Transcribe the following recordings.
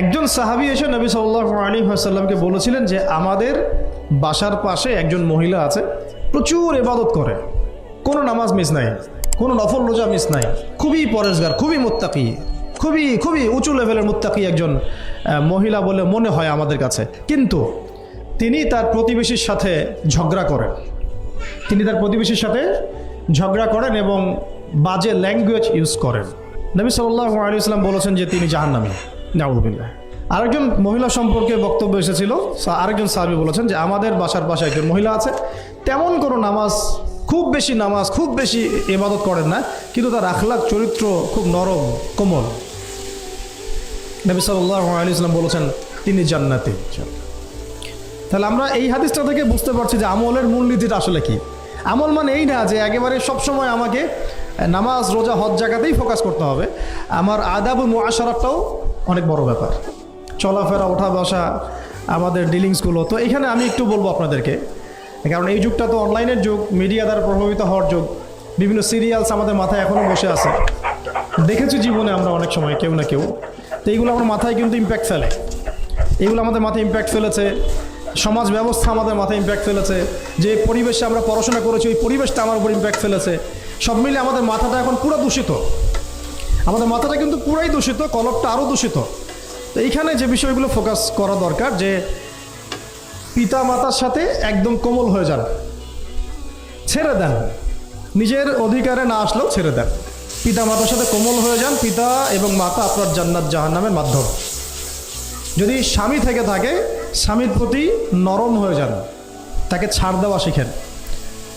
একজন সাহাবি এসে নবী সাল্লাহ আলী বলেছিলেন যে আমাদের বাসার পাশে একজন মহিলা আছে, প্রচুর এবাদত করে। কোনো নামাজ মিস নাই, কোনো নফল রোজা মিস নাই, খুবই পরেশগার, খুবই মোত্তাকি, খুবই খুবই উঁচু লেভেলের মুত্তাকি একজন মহিলা বলে মনে হয় আমাদের কাছে। কিন্তু তিনি তার প্রতিবেশীর সাথে ঝগড়া করেন। তিনি তার প্রতিবেশীর সাথে ঝগড়া করেন এবং বাজে ল্যাঙ্গুয়েজ ইউজ করেন। নবী সাল্লাহ আলী ইসলাম বলেছেন যে তিনি জাহান্নামী। নাউদ্দিল্লাহ আরেকজন মহিলা সম্পর্কে বক্তব্য এসেছিল আরেকজন সাহাবি বলেছেন যে, আমাদের বাসার পাশে একজন মহিলা আছে। তেমন কোনো নামাজ, খুব বেশি নামাজ, খুব বেশি ইবাদত করেন না, কিন্তু তার আখলাক, চরিত্র খুব নরম, কোমল। নবী সাল্লাহ আলী ইসলাম বলেছেন, তিনি জান্নাতি। তাহলে আমরা এই হাদিসটা থেকে বুঝতে পারছি যে, আমলের মূলনীতিটা আসলে কি। আমল মানে এই না যে, একেবারে সবসময় আমাকে নামাজ, রোজা, হজ জায়গাতেই ফোকাস করতে হবে। আমার আদাব ও মুআশারাতটাও অনেক বড় ব্যাপার। চলাফেরা ওঠা বসা আমাদের ডিলিংসগুলো। তো এখানে আমি একটু বলব আপনাদেরকে, কারণ এই যুগটা তো অনলাইনের যুগ, মিডিয়া দ্বারা প্রভাবিত হওয়ার যুগ, বিভিন্ন সিরিয়ালস আমাদের মাথায় এখনও বসে আছে। দেখেছি জীবনে আমরা অনেক সময়, কেউ না কেউ। তো এইগুলো আমার মাথায় কিন্তু ইম্প্যাক্ট ফেলে। এগুলো আমাদের মাথায় ইম্প্যাক্ট ফেলেছে। সমাজ ব্যবস্থা আমাদের মাথায় ইম্প্যাক্ট ফেলেছে। যে পরিবেশে আমরা পড়াশোনা করেছি, ওই পরিবেশটা আমার উপর ইম্প্যাক্ট ফেলেছে। সব মিলে আমাদের মাথাটা এখন পুরো দূষিত। আমাদের মাথাটা কিন্তু পুরাই দূষিত, কলপটা আরও দূষিত। তো এইখানে যে বিষয়গুলো ফোকাস করা দরকার, যে পিতা মাতার সাথে একদম কোমল হয়ে যান। ছেড়ে দেন। নিজের অধিকারে না আসলেও ছেড়ে দেন। পিতা মাতার সাথে কোমল হয়ে যান। পিতা এবং মাতা আপনার জান্নাত জাহান্নামের মাধ্যম। যদি স্বামী থেকে থাকে, স্বামীর প্রতি নরম হয়ে যান। তাকে ছাড় দেওয়া শিখেন।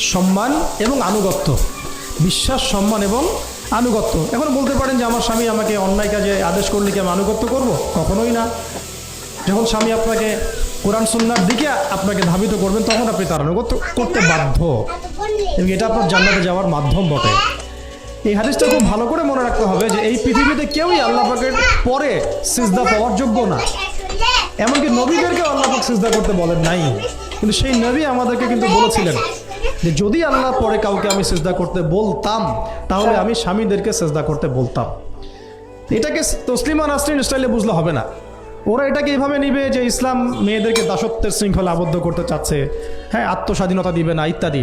সম্মান এবং আনুগত্য। বিশ্বাস, সম্মান এবং আনুগত্য। এখন বলতে পারেন যে আমার স্বামী আমাকে অন্যায় কাজে আদেশ করলে কি আমি আনুগত্য করব? কখনোই না। যখন স্বামী আপনাকে কোরআন, সুন্নার দিকে আপনাকে ধাবিত করবেন, তখন আপনি তার আনুগত্য করতে বাধ্য। এবং এটা আপনার জান্নাতে যাওয়ার মাধ্যম বটে। এই হাদিসটা খুব ভালো করে মনে রাখতে হবে যে এই পৃথিবীতে কেউই আল্লাহ পাকের পরে সিজদা পাওয়ার যোগ্য না। এমনকি নবীদেরকে আল্লাহ পাক সিজদা করতে বলেন নাই। কিন্তু সেই নবী আমাদেরকে কিন্তু বলেছিলেন যে যদি আল্লাহ পরে কাউকে আমি সেজদা করতে বলতাম, তাহলে আমি স্বামীদেরকে সেজদা করতে বলতাম। এটাকে তসলিমা নাসরিন স্টাইলে বুঝলে হবে না। ওরা এটাকে এভাবে নিবে যে ইসলাম মেয়েদেরকে দাসত্বের শৃঙ্খলা আবদ্ধ করতে চাচ্ছে। হ্যাঁ আত্মস্বাধীনতা দিবে না, ইত্যাদি।